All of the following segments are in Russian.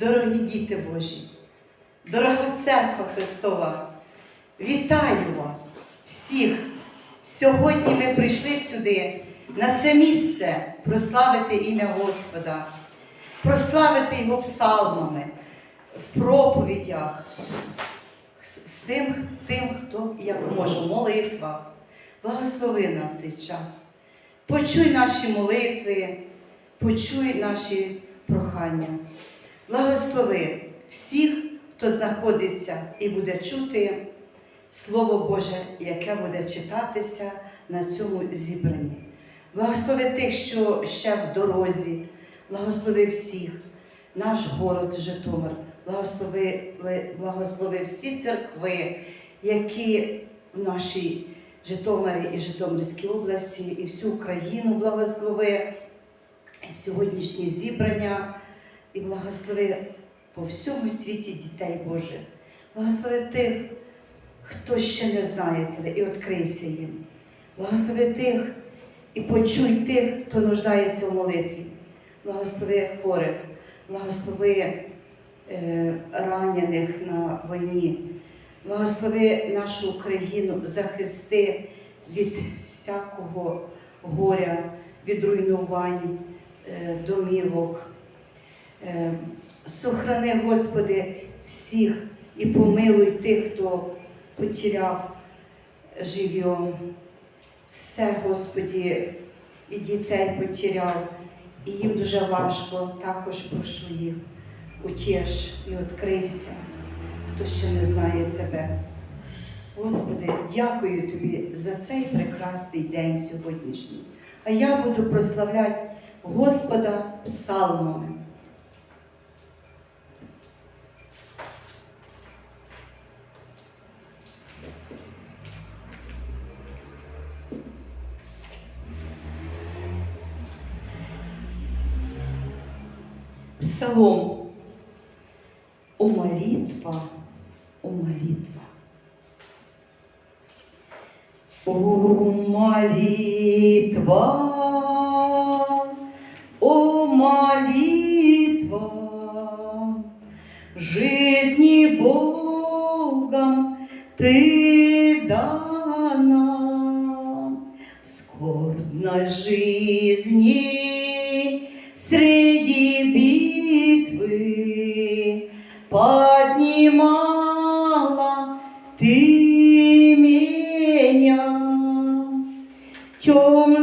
Дорогі діти Божі, дорога церква Христова, вітаю вас всіх. Сьогодні ми прийшли сюди, на це місце, прославити ім'я Господа, прославити Його псалмами, в проповідях, всім тим, хто як може, молитва. Благослови нас цей час. Почуй наші молитви, почуй наші прохання. Благослови всіх, хто знаходиться і буде чути Слово Боже, яке буде читатися на цьому зібранні. Благослови тих, що ще в дорозі, благослови всіх, наш город Житомир, благослови, благослови всі церкви, які в нашій Житомирі і Житомирській області, і всю Україну благослови. Сьогоднішні зібрання і благослови по всьому світі дітей Божих. Благослови тих, хто ще не знає тебе, і відкрийся їм. Благослови тих і почуй тих, хто нуждається в молитві. Благослови хворих, благослови е, ранених на війні. Благослови нашу Україну, захисти від всякого горя, від руйнувань, е, домівок. Е, Сохрани, Господи, всіх і помилуй тих, хто потеряв живьом. Все, Господі, і дітей потеряв, і їм дуже важко. Також прошу їх. Утєш і відкрийся, хто ще не знає Тебе. Господи, дякую Тобі за цей прекрасний день сьогоднішній. А я буду прославляти Господа псалмами. Псалом. О молитва, о молитва. О молитва, о молитва, жизни Богом ты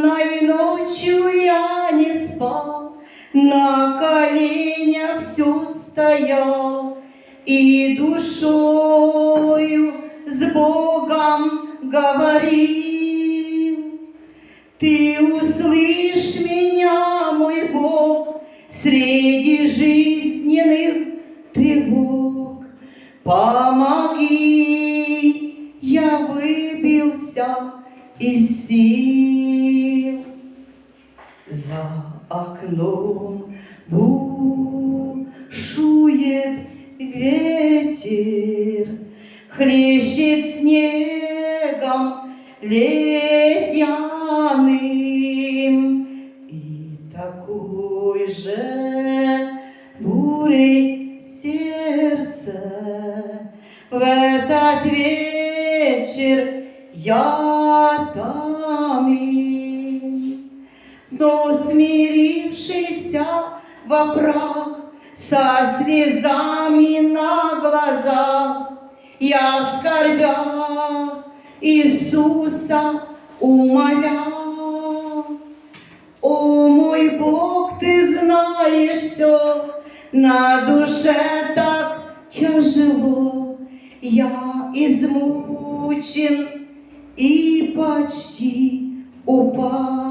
Темной ночью я не спал, на коленях все стоял и душою с Богом говорил. Ты услышь меня, мой Бог, среди жизненных тревог. Помоги, я выбился из сил. За окном бушует ветер, хлещет снегом ледяным. И такой же бурей сердце в этот вечер я томим. Смирившийся во прах со слезами на глазах я в скорбях Иисуса умолял. О мой Бог, ты знаешь все, на душе так тяжело, я измучен и почти упал.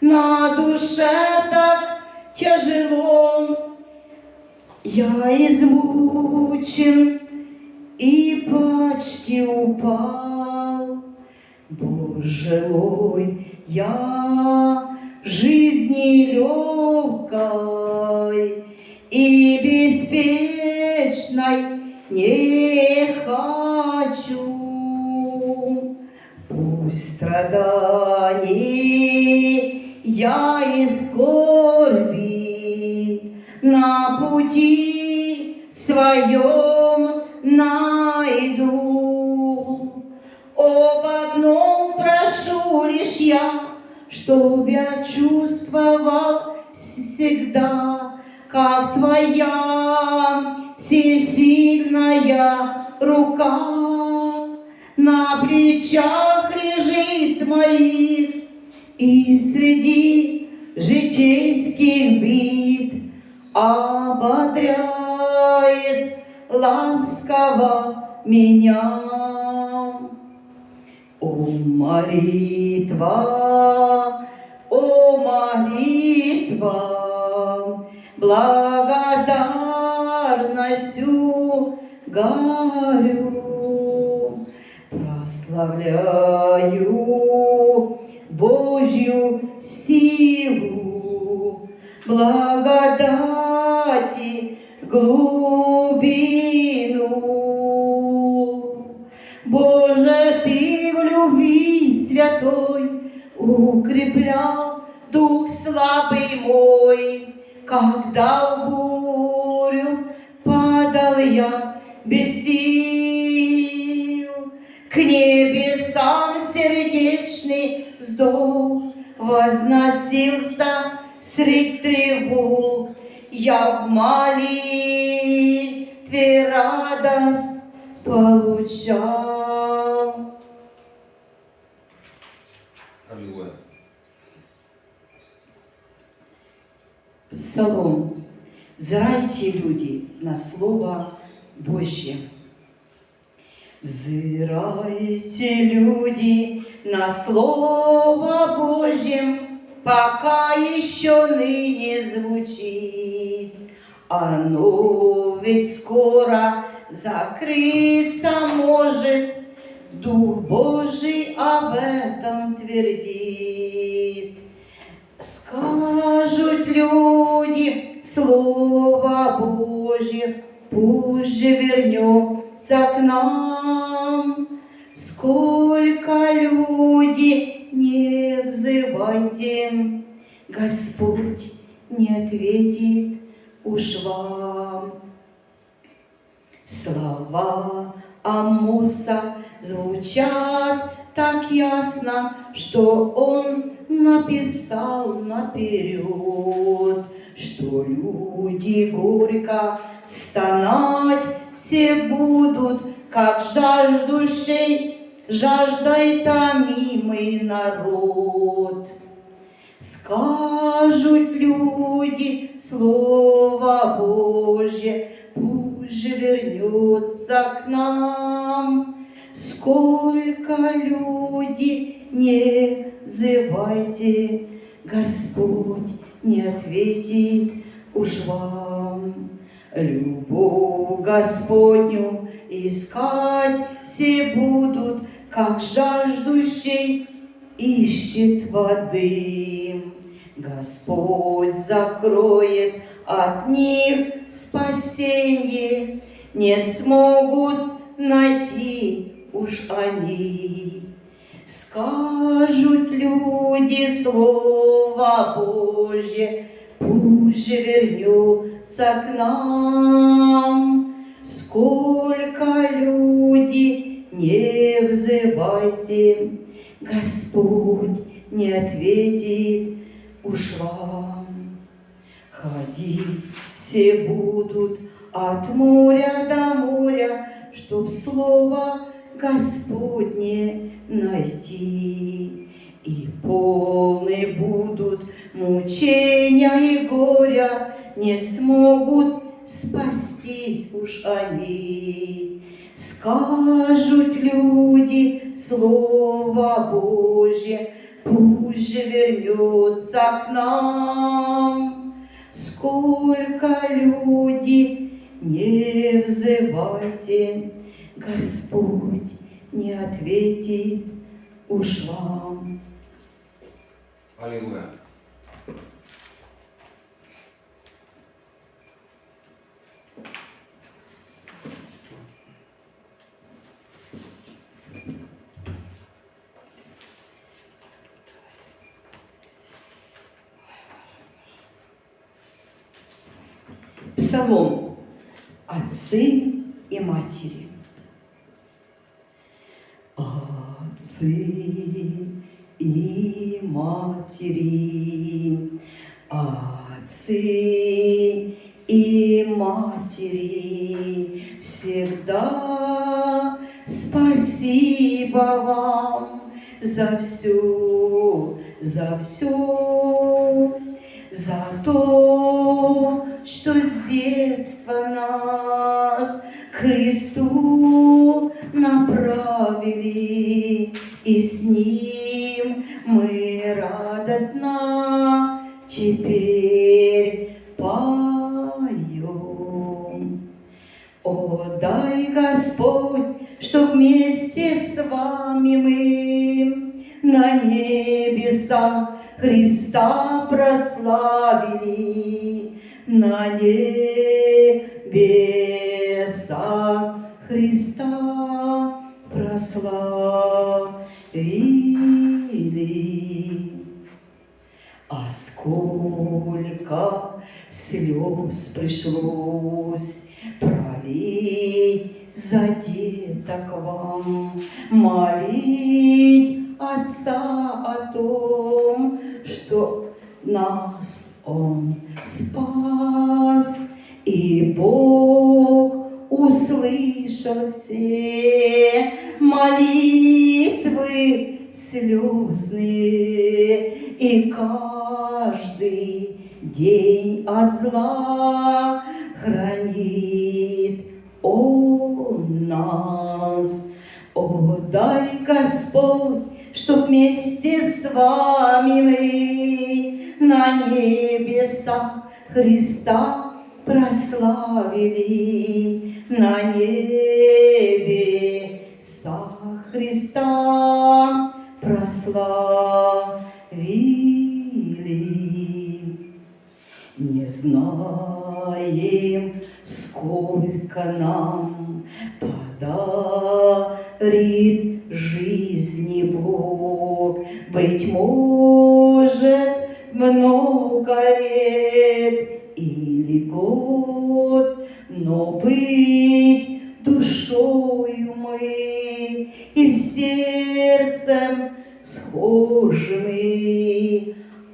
На душе так тяжело, я измучен и почти упал. Боже мой, я жизни легкой и беспечной не хочу. Пусть страданий я и скорби на пути своем найду. Об одном прошу лишь я, чтоб я чувствовал всегда, как твоя всесильная рука на плечах лежит моих, и среди житейских бит ободряет ласково меня. О, молитва, о, молитва, благодарностью горю, прославляю Божью силу, благодати Аллилуйя. Псалом. Взирайте, люди, на Слово Божье. Взирайте, люди, на Слово Божье, пока еще ныне звучит. Оно ведь скоро закрыться может, Дух Божий об этом твердит. Скажут люди Слово Божье, пусть же вернется к нам. Сколько люди не взывайте, Господь не ответит уж вам. Слова Амоса звучат так ясно, что он написал наперед, что люди горько стонать все будут, как жаждущий, жаждой томимый народ. Скажут люди Слово Божье, пусть же вернется к нам. Сколько люди не взывайте, Господь не ответит уж вам. Любовь Господню искать все будут, как жаждущий ищет воды. Господь закроет от них спасение, не смогут найти уж они. Скажут люди Слово Божье, пусть вернется к нам. Сколько люди не взывайте, Господь не ответит уж вам. Ходить все будут от моря до моря, Чтоб слово Господне найти. И полны будут мучения и горя, Не смогут спастись уж они. Скажут люди Слово Божье, Пусть же вернется к нам. Сколько люди не взывайте, Господь не ответит уж вам. Аллилуйя. Псалом. отцы и матери. Отцы и матери, отцы и матери, всегда спасибо вам за все, за все, за то, что с детства нас к Направили, и с Ним мы радостно теперь поем. О, дай Господь, что вместе с вами мы на небесах Христа прославили, на небесах Христа прославили. А сколько слез пришлось пролить за деток вам, молить Отца о том, что нас Он спас, и Бог услышал все молитвы слезные, и каждый день от зла хранит Он нас. О, дай Господь, чтоб вместе с вами мы на небесах Христа прославили, на небесах Христа прославили. Не знаем, сколько нам подарит жизни Бог. Быть может, много лет или год, но быть душою мы и сердцем схожими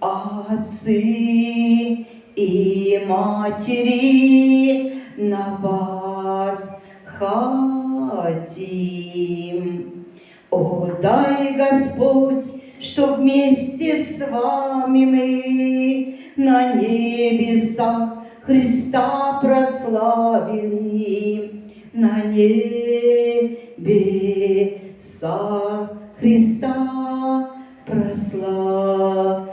отцы и матери на вас хотим. О, дай Господь, что вместе с вами мы на небесах Христа прославили, на небесах Христа прославили.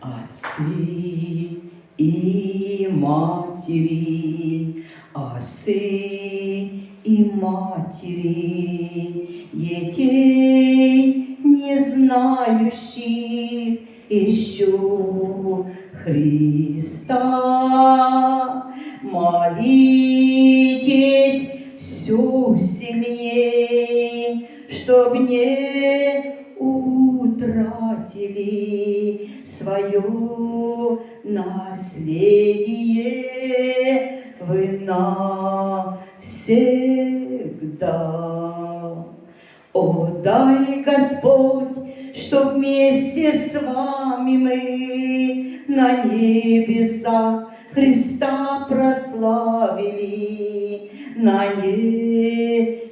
Отцы и матери, отцы и матери, детей, еще Христа, молитесь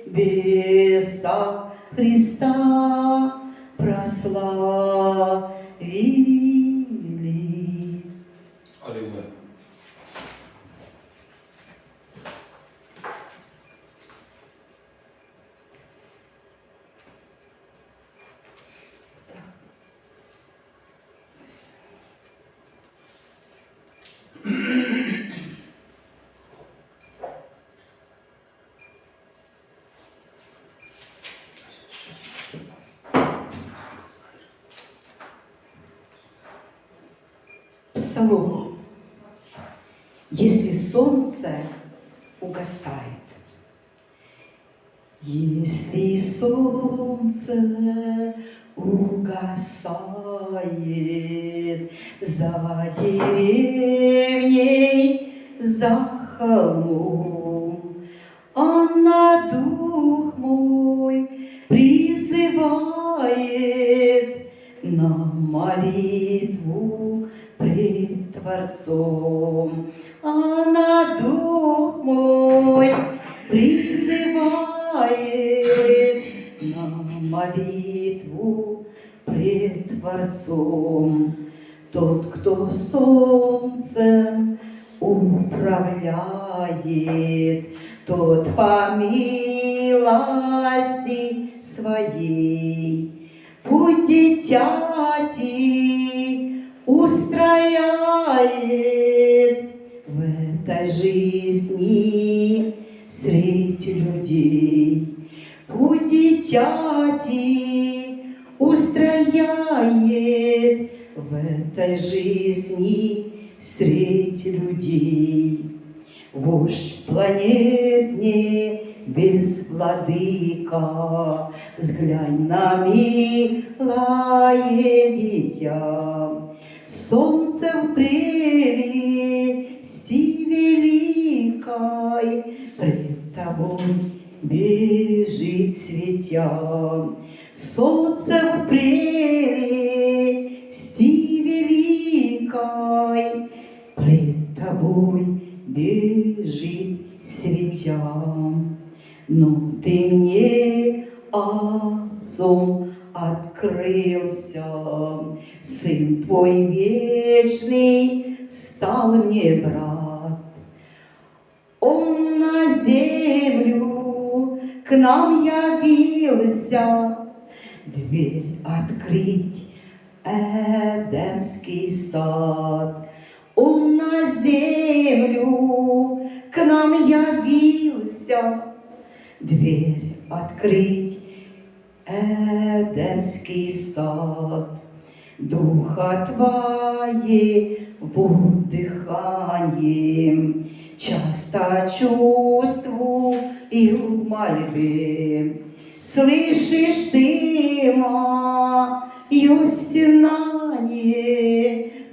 небесах Христа прославили. Аллилуйя. Псалом. Если солнце угасает, если солнце угасает, за деревней, за холмом. А на дух мой призывает на молитву пред Творцом. А на дух мой молитву пред Творцом. Тот, кто солнцем управляет, тот по милости своей путь дитяти устрояет в этой жизни средь людей. Путь дитяти устрояет в этой жизни средь людей. Вождь планетне без владыка, Взглянь на милое дитя. Солнце в прелести великой Пред тобой бежит светя. Солнце в прелести великой Пред тобой бежит светя. Но ты мне отцом открылся, Сын твой вечный стал мне брат. Он на землю к нам явился, Дверь открыть Эдемский сад. Он на землю к нам явился, Дверь открыть Эдемский сад. Духа Твоего дыханием Часто чувствую в мольбе. Слышишь ты мое стенание,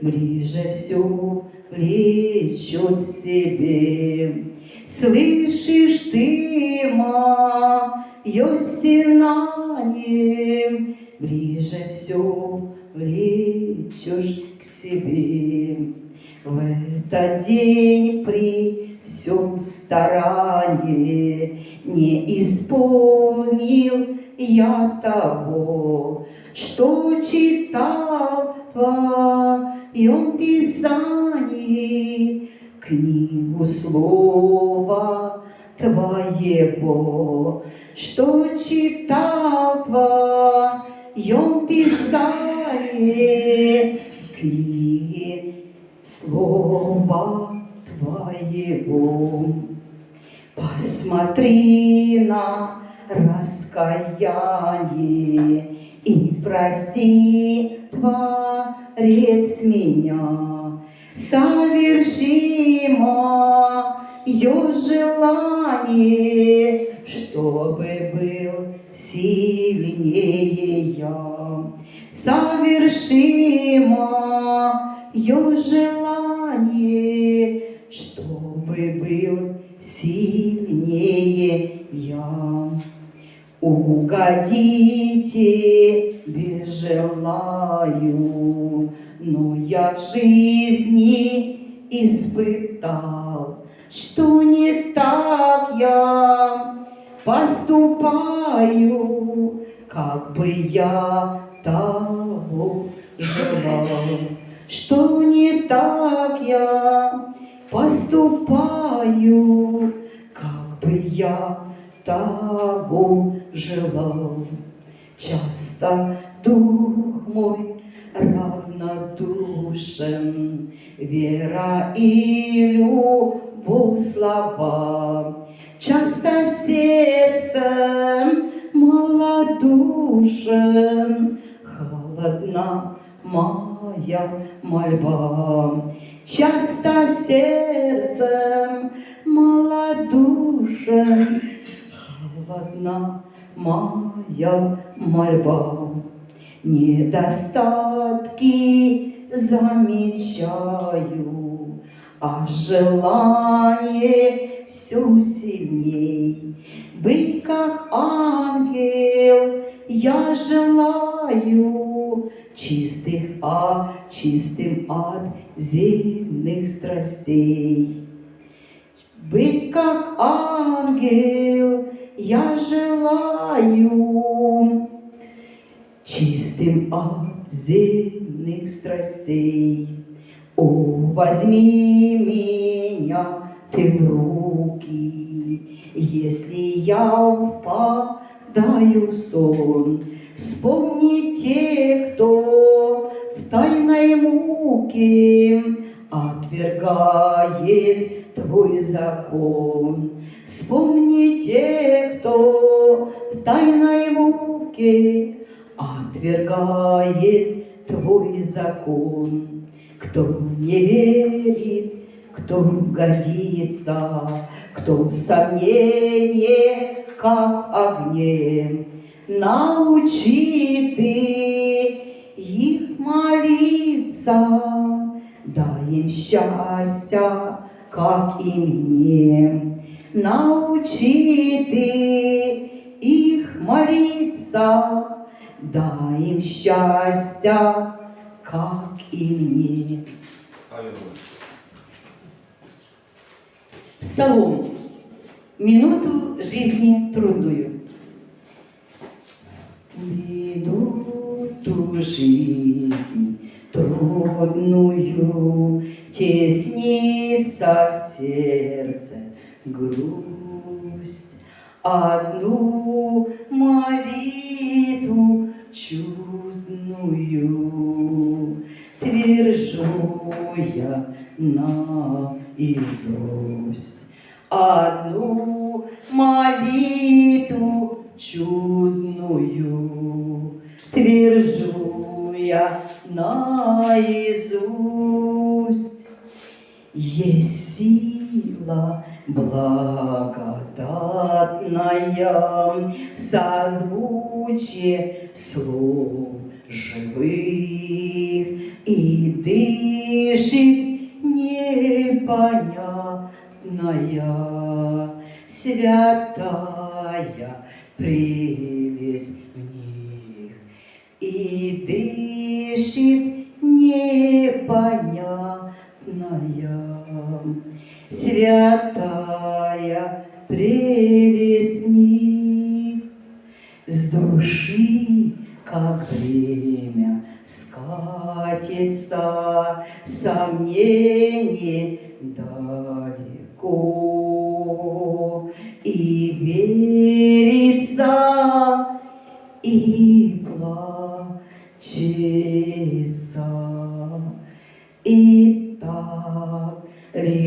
Ближе все влечет к себе. Слышишь ты мое стенание, Ближе все влечешь к себе. В этот день при всем старании Не исполнил я того, Что читал в твоем Писании, Книгу слова Твоего, Что читал в твоем Писании, Книги слова Твоего. Посмотри на раскаяние и проси, Творец меня, соверши мое желание, чтобы был сильнее я. Соверши мое желание, чтобы был сильнее я. Угодите без желаю, но я в жизни испытал, что не так я поступаю, как бы я того желал, что не так я поступаю, как бы я того желал. Часто дух мой равнодушен, вера и любовь слова. Часто сердцем малодушен, холодна моя мольба. Часто сердцем малодушен, холодна моя мольба. Недостатки замечаю, а желание все сильней. Быть как ангел я желаю, чистых, а чистым от земных страстей. Быть как ангел я желаю, чистым от земных страстей. О, возьми меня ты в руки, если я впадаю в сон. Вспомни те, кто в тайной муке отвергает твой закон. Вспомни те, кто в тайной муке отвергает твой закон. Кто не верит, кто гордится, кто в сомнении, как огне, научи ты их молиться, дай им счастья, как и мне. Научи ты их молиться, дай им счастья, как и мне. Псалом. Минуту жизни трудную. Минуту жизни трудную Теснится в сердце грусть. Одну молитву чудную Твержу я наизусть. Одну молитву чудную Твержу я наизусть. Есть сила благодатная в созвучии слов живых и дышит непонятная святая прелесть в них. И дышит непонятная святая прелесть в них. С души, как время скатится, сомнение далеко, и верится, и плачется, и так легко,